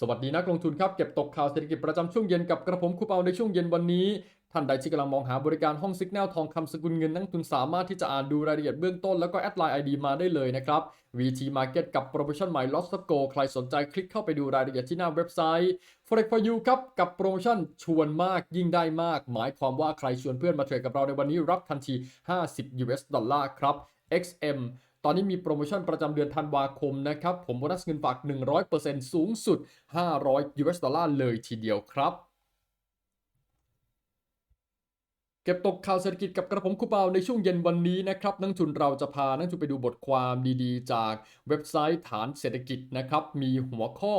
สวัสดีนักลงทุนครับ เก็บตกข่าวเศรษฐกิจประจำช่วงเย็นกับกระผมคูเปาในช่วงเย็นวันนี้ ท่านใดที่กำลังมองหาบริการห้องซิกแนลทองคำสกุลเงินนักลงทุนสามารถที่จะอ่านดูรายละเอียดเบื้องต้นแล้วก็แอดไลน์ ID มาได้เลยนะครับ VT Market กับโปรโมชั่นใหม่ Lost Go ใครสนใจคลิกเข้าไปดูรายละเอียดที่หน้าเว็บไซต์ Forex for you ครับ กับโปรโมชั่นชวนมากยิ่งได้มาก หมายความว่าใครชวนเพื่อนมาเทรดกับเราในวันนี้รับทันที 50 US ดอลลาร์ครับ XM ตอนนี้มีโปรโมชั่นประจำเดือนธันวาคมนะครับ ผมโบนัสเงินฝาก 100%สูงสุด 500 US ดอลลาร์เลยทีเดียวครับเก็บตกข่าวเศรษฐกิจกับกระผมคูเปาในช่วงเย็นวันนี้นะครับ นักทุนเราจะพานักทุนไปดูบทความดีๆ จากเว็บไซต์ฐานเศรษฐกิจนะครับ มีหัวข้อ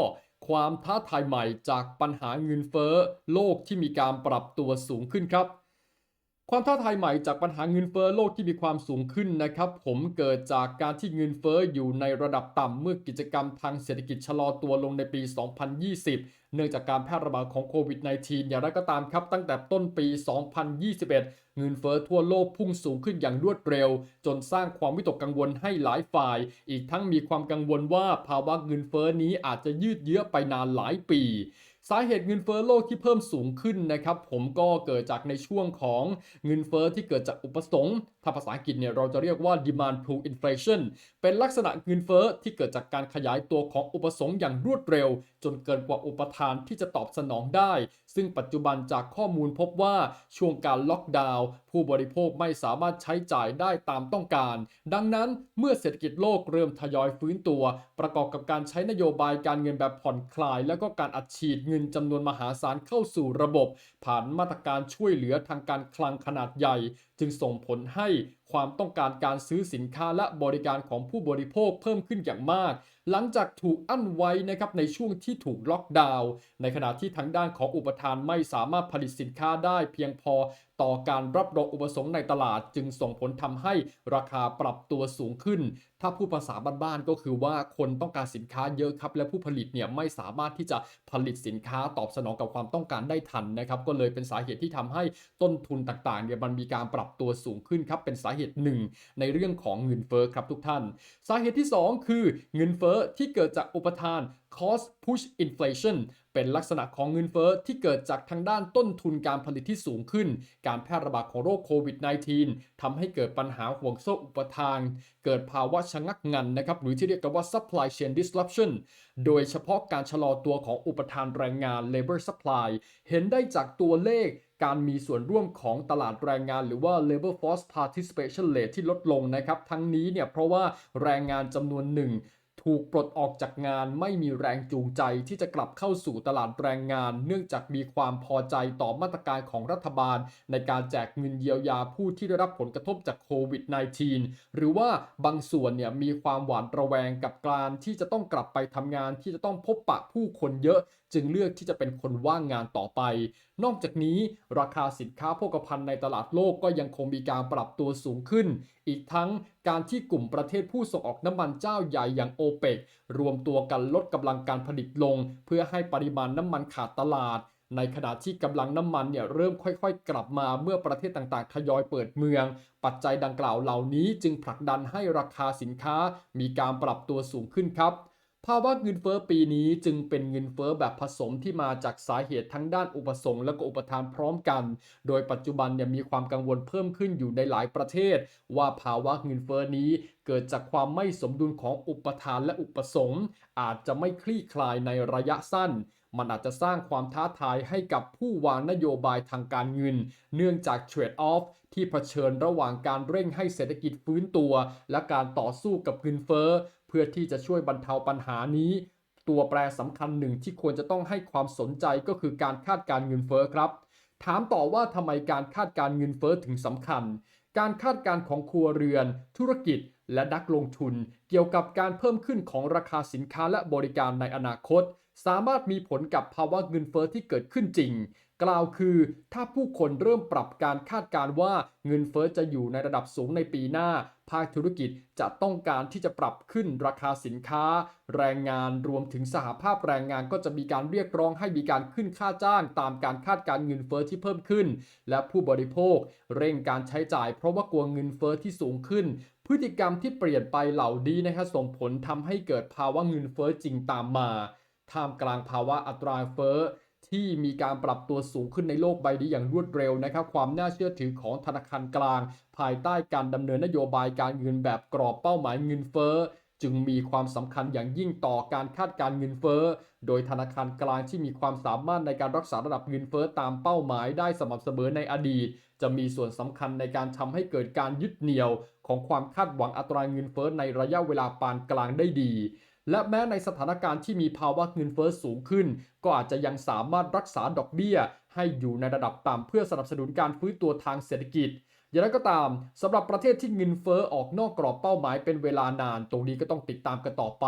ความท้าทายใหม่จากปัญหาเงินเฟ้อโลกที่มีการปรับตัวสูงขึ้นครับ ความท้าทายใหม่จากปัญหาเงินเฟ้อโลกที่มีความสูงขึ้นนะครับ ผมเกิดจากการที่เงินเฟ้ออยู่ในระดับต่ำเมื่อกิจกรรมทางเศรษฐกิจชะลอตัวลงในปี 2020 เนื่องจากการแพร่ระบาดของโควิด -19 อย่างไรก็ตามครับ ตั้งแต่ต้นปี 2021 เงินเฟ้อทั่วโลกพุ่งสูงขึ้นอย่างรวดเร็ว จนสร้างความวิตกกังวลให้หลายฝ่าย อีกทั้งมีความกังวลว่าภาวะเงินเฟ้อนี้อาจจะยืดเยื้อไปนานหลายปี สาเหตุเงินเฟ้อโลกที่เพิ่มสูงขึ้นนะครับ ผมก็เกิดจากในช่วงของเงินเฟ้อที่เกิดจากอุปสงค์ถ้าภาษาอังกฤษเนี่ยเราจะเรียกว่า demand pull inflation เป็นลักษณะเงินเฟ้อที่เกิดจากการขยายตัวของอุปสงค์อย่างรวดเร็ว จนเกินกว่าอุปทานที่จะตอบสนองได้ ซึ่งปัจจุบันจากข้อมูลพบว่าช่วงการล็อกดาวน์ผู้บริโภคไม่สามารถใช้จ่ายได้ตามต้องการ ดังนั้นเมื่อเศรษฐกิจโลกเริ่มทยอยฟื้นตัว ประกอบกับการใช้นโยบายการเงินแบบผ่อนคลาย และก็การอัดฉีดเงินจำนวนมหาศาลเข้าสู่ระบบ ผ่านมาตรการช่วยเหลือทางการคลังขนาดใหญ่ จึงส่งผลให้ความต้องการการซื้อสินค้าและบริการของผู้บริโภคเพิ่มขึ้นอย่างมาก หลังจากถูกอั้นไว้นะครับในช่วงที่ถูกล็อกดาวน์ในขณะที่ทางด้านของอุปทานไม่สามารถผลิตสินค้าได้เพียงพอต่อการรับรองอุปสงค์ในตลาดจึงส่งผลทำให้ราคาปรับตัวสูงขึ้น ถ้าพูดภาษาบ้านๆก็คือว่าคนต้องการสินค้าเยอะครับ และผู้ผลิตเนี่ยไม่สามารถที่จะผลิตสินค้าตอบสนองกับความต้องการได้ทันนะครับก็เลยเป็นสาเหตุที่ทำให้ต้นทุนต่างๆเนี่ยมันมีการปรับตัวสูงขึ้นครับเป็นสาเหตุหนึ่งในเรื่องของเงินเฟ้อครับทุกท่าน สาเหตุที่ 2 คือเงินเฟ้อที่เกิดจากอุปทาน cost push inflation เป็นลักษณะของเงินเฟ้อที่เกิดจากทางด้านต้นทุนการผลิตที่สูงขึ้น การแพร่ระบาดของโรคโควิด -19 ทำให้เกิดปัญหาห่วงโซ่อุปทาน เกิดภาวะชะงักงันนะครับ หรือที่เรียกกันว่า supply chain disruption โดยเฉพาะการชะลอตัวของอุปทานแรงงาน labor supply เห็นได้จากตัวเลขการมีส่วนร่วมของตลาดแรงงานหรือว่า labor force participation rate ที่ลดลงนะครับ ทั้งนี้เนี่ยเพราะว่าแรงงานจำนวนหนึ่ง ถูกปลดออกจากงานไม่มีแรงจูงใจที่จะกลับเข้าสู่ตลาดแรงงาน เนื่องจากมีความพอใจต่อมาตรการของรัฐบาล ในการแจกเงินเยียวยาผู้ที่ได้รับผลกระทบจากโควิด -19 หรือว่าบางส่วนเนี่ยมีความหวาดระแวงกับการที่จะต้องกลับไปทำงานที่จะต้องพบปะผู้คนเยอะ จึงเลือกที่จะเป็นคนว่างงานต่อไป นอกจากนี้ราคาสินค้าโภคภัณฑ์ในตลาดโลกก็ยังคงมีการปรับตัวสูงขึ้น อีกทั้งการที่กลุ่มประเทศผู้ส่งออกน้ำมันเจ้าใหญ่อย่างโอเปกรวมตัวกันลดกำลังการผลิตลง เพื่อให้ปริมาณน้ำมันขาดตลาดในขณะที่กำลังน้ำมันเนี่ยเริ่มค่อยๆ กลับมาเมื่อประเทศต่างๆ ทยอยเปิดเมือง ปัจจัยดังกล่าวเหล่านี้จึงผลักดันให้ราคาสินค้ามีการปรับตัวสูงขึ้นครับ ภาวะเงินเฟ้อปีนี้จึงเป็นเงินเฟ้อแบบผสมที่มาจากสาเหตุทั้งด้านอุปสงค์และก็อุปทานพร้อมกัน โดยปัจจุบันเนี่ยมีความกังวลเพิ่มขึ้นอยู่ในหลายประเทศ ว่าภาวะเงินเฟ้อนี้เกิดจากความไม่สมดุลของอุปทานและอุปสงค์อาจจะไม่คลี่คลายในระยะสั้น มันอาจจะสร้างความท้าทายให้กับผู้วางนโยบายทางการเงิน เนื่องจากเทรดออฟที่เผชิญระหว่างการเร่งให้เศรษฐกิจฟื้นตัว และการต่อสู้กับเงินเฟ้อ เพื่อที่จะช่วยบรรเทาปัญหานี้ ตัวแปรสำคัญหนึ่งที่ควรจะต้องให้ความสนใจก็คือการคาดการเงินเฟ้อครับ ถามต่อว่าทำไมการคาดการเงินเฟ้อถึงสำคัญ การคาดการของครัวเรือน ธุรกิจ และนักลงทุน เกี่ยวกับการเพิ่มขึ้นของราคาสินค้าและบริการในอนาคต สามารถมีผลกับภาวะเงินเฟ้อที่เกิดขึ้นจริง กล่าวคือ ถ้าผู้คนเริ่มปรับการคาดการณ์ว่าเงินเฟ้อจะอยู่ในระดับสูงในปีหน้า ภาคธุรกิจจะต้องการที่จะปรับขึ้นราคาสินค้า แรงงานรวมถึงสหภาพแรงงานก็จะมีการเรียกร้องให้มีการขึ้นค่าจ้าง ตามการคาดการเงินเฟ้อที่เพิ่มขึ้น และผู้บริโภค เร่งการใช้จ่าย เพราะว่ากลัวเงินเฟ้อที่สูงขึ้นพฤติกรรมที่เปลี่ยนไปเหล่านี้นะครับส่งผลทำให้เกิดภาวะเงินเฟ้อจริงตามมา ท่ามกลางภาวะอัตราเฟ้อที่มีการปรับตัวสูงขึ้นในโลกใบนี้อย่างรวดเร็วนะครับ ความน่าเชื่อถือของธนาคารกลาง ภายใต้การดำเนินนโยบายการเงินแบบกรอบเป้าหมายเงินเฟ้อจึงมีความสำคัญอย่างยิ่งต่อการคาดการเงินเฟ้อ โดยธนาคารกลางที่มีความสามารถในการรักษาระดับเงินเฟ้อตามเป้าหมายได้สม่ำเสมอในอดีต จะมีส่วนสำคัญในการทำให้เกิดการยึดเหนี่ยว ของความคาดหวังอัตราเงินเฟ้อในระยะเวลาปานกลางได้ดี และแม้ในสถานการณ์ที่มีภาวะเงินเฟ้อสูงขึ้น ก็อาจจะยังสามารถรักษาดอกเบี้ย ให้อยู่ในระดับต่ำเพื่อสนับสนุนการฟื้นตัวทางเศรษฐกิจอย่างไรก็ตามสำหรับประเทศที่เงินเฟ้อออกนอกกรอบเป้าหมายเป็นเวลานาน ตรงนี้ก็ต้องติดตามกันต่อไป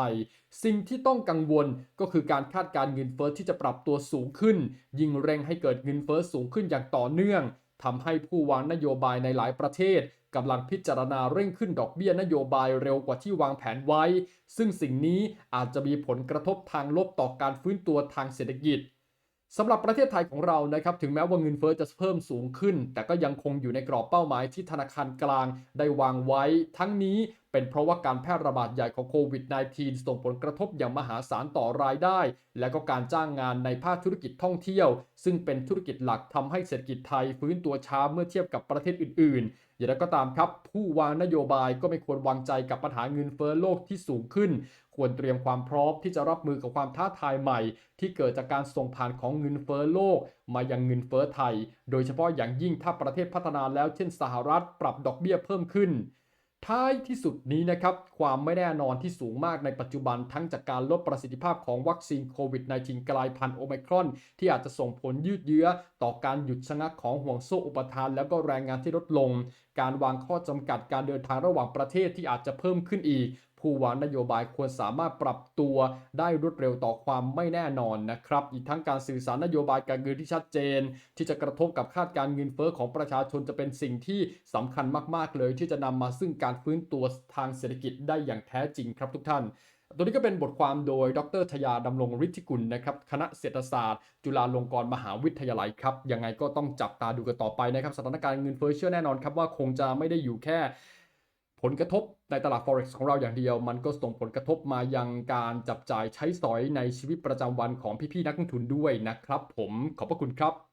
สิ่งที่ต้องกังวลก็คือการคาดการเงินเฟ้อที่จะปรับตัวสูงขึ้น ยิ่งเร่งให้เกิดเงินเฟ้อสูงขึ้นอย่างต่อเนื่องทำให้ผู้วางนโยบายในหลายประเทศ กำลังพิจารณาเร่งขึ้นดอกเบี้ยนโยบายเร็วกว่าที่วางแผนไว้ ซึ่งสิ่งนี้อาจจะมีผลกระทบทางลบต่อการฟื้นตัวทางเศรษฐกิจสำหรับประเทศไทยของเรานะครับถึงแม้ว่าเงินเฟ้อจะเพิ่มสูงขึ้น แต่ก็ยังคงอยู่ในกรอบเป้าหมายที่ธนาคารกลางได้วางไว้ ทั้งนี้เป็นเพราะว่าการแพร่ระบาดใหญ่ของโควิด -19 ส่งผลกระทบอย่างมหาศาลต่อรายได้ และก็การจ้างงานในภาคธุรกิจท่องเที่ยว ซึ่งเป็นธุรกิจหลักทำให้เศรษฐกิจไทยฟื้นตัวช้าเมื่อเทียบกับประเทศอื่น อย่างไรก็ตามครับ ผู้วางนโยบายก็ไม่ควรวางใจกับปัญหาเงินเฟ้อโลกที่สูงขึ้น ควรเตรียมความพร้อมที่จะรับมือกับความท้าทายใหม่ ที่เกิดจากการส่งผ่านของเงินเฟ้อโลก มายังเงินเฟ้อไทย โดยเฉพาะอย่างยิ่งถ้าประเทศพัฒนาแล้วเช่นสหรัฐปรับดอกเบี้ยเพิ่มขึ้น ท้ายที่สุดนี้นะครับ ความไม่แน่นอนที่สูงมากในปัจจุบันทั้งจากการลดประสิทธิภาพของวัคซีนโควิด -19 กลายพันธุ์โอไมครอน ที่อาจจะส่งผลยืดเยื้อ ต่อการหยุดชะงักของห่วงโซ่อุปทาน แล้วก็แรงงานที่ลดลง การวางข้อจำกัดการเดินทางระหว่างประเทศที่อาจจะเพิ่มขึ้นอีก ผู้วางนโยบายควรสามารถปรับตัวได้รวดเร็วต่อความไม่แน่นอนนะครับ อีกทั้งการสื่อสารนโยบายการเงินที่ชัดเจน ที่จะกระทบกับคาดการเงินเฟ้อของประชาชนจะเป็นสิ่งที่สำคัญมากๆเลย ที่จะนำมาซึ่งการฟื้นตัวทางเศรษฐกิจได้อย่างแท้จริงครับทุกท่านตัวนี้ก็เป็นบทความโดยดรทยาดำรงฤทธิกุลนะครับ คณะเศรษฐศาสตร์ จุฬาลงกรณ์มหาวิทยาลัยครับ ยังไงก็ต้องจับตาดูกันต่อไปนะครับ สถานการณ์เงินเฟ้อเชื่อแน่นอนครับว่าคงจะไม่ได้อยู่แค่ ผลกระทบในตลาด forex ของเราอย่างเดียว มันก็ส่งผลกระทบมายังการจับจ่ายใช้สอยในชีวิตประจำวันของพี่ๆนักลงทุนด้วยนะครับ ผมขอบพระคุณครับ